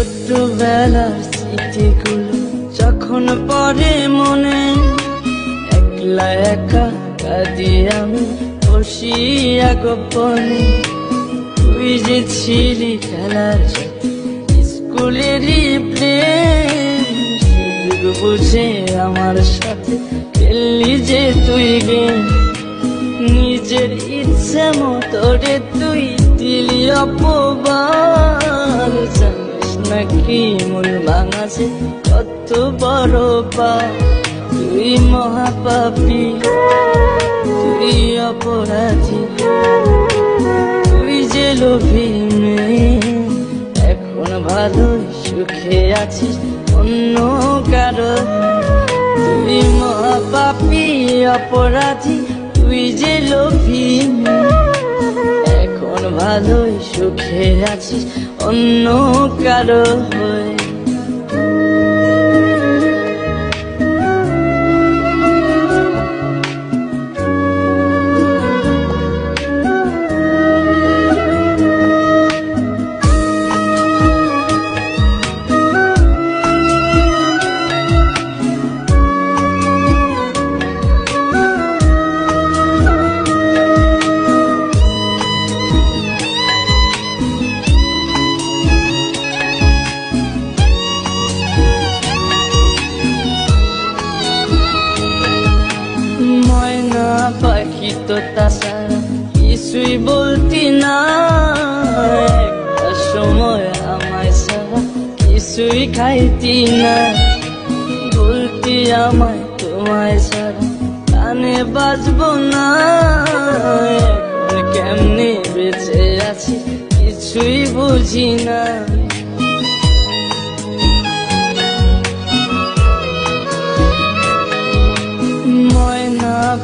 ছোটবেলার স্মৃতিগুলো যখন পরে মনে, একলা একা কাঁদি আমি বসিয়া গোপনে। তুই যে ছিলি খেলার স্কুলেরই প্রেম বুঝে আমার সাথে খেললি যে তুই গেম। নিজের ইচ্ছে মতো রে তুই দিলি জানিস নাকি মূল ভাঙাছে? কত বড় পা তুই মহাপাপী, তুই অপরাধী। তুই যে লোভী মেয়ে, এখন ভালো সুখে আছিস, অন্য কারও তুই মহাপাপী, অপরাধী, তুই যে লোভী মেয়ে। ভালোই সুখে আছিস অন্য কারও হয়ে। তো তাছাড়া কিছুই বলতি না। সময় আমায় ছাড়া কিছুই খাইতি না। বলতি আমায়, তোমায় ছাড়া কানে বাজবো না। কেমনে বেঁচে আছি কিছুই বুঝি না।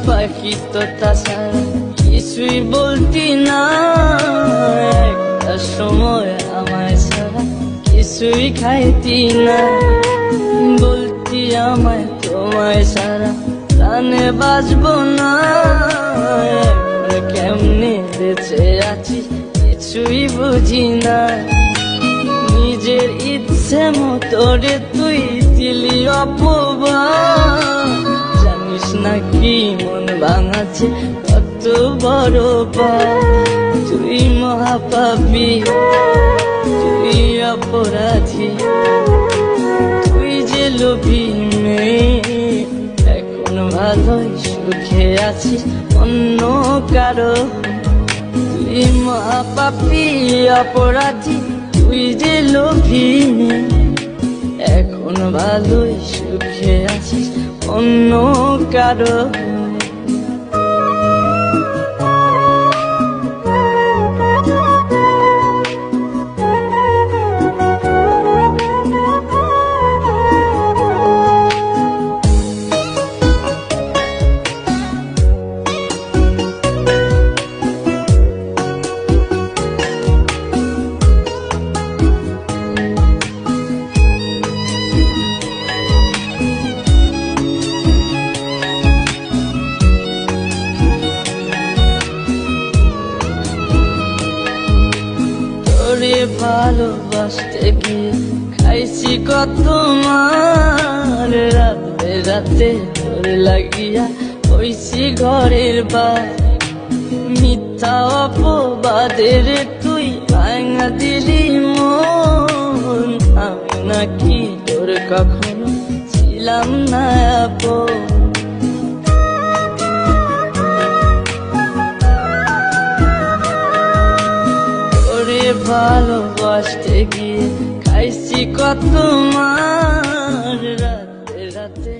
পাখি তো তাছাড়া কিছুই বলতি না। একটা সময় আমায় ছাড়া কিছুই খাইতি না। বলতি আমায়, তোমায় ছাড়া প্রাণে বাজবো না। কেমনে বেঁচে আছি কিছুই বুঝি না। নিজের ইচ্ছে মতো রে তুই দিলি অপবাদ। জানিস না কি মন ভাঙাছে? কত বড় তুই মহাপাপী, তুই অপরাধী। তুই যে লোভী মেয়ে, এখন ভালোই সুখে আছিস, অন্য কারও। তুই মহাপাপী, অপরাধী, তুই যে লোভী। এখন ভালোই সুখে আছিস অন্য কারও ভালোবাসতে গিয়ে খাইছি কত মার রাত রাতে তোর লাগিয়া হইছি ঘরের বা মিথ্যা অপবাদের তুই ভাঙা দিলি মন। আমি নাকি তোর কখনো ছিলাম না আপন। ভালোবাসতে গিয়ে খাইছি কত মার রাতে রাতে।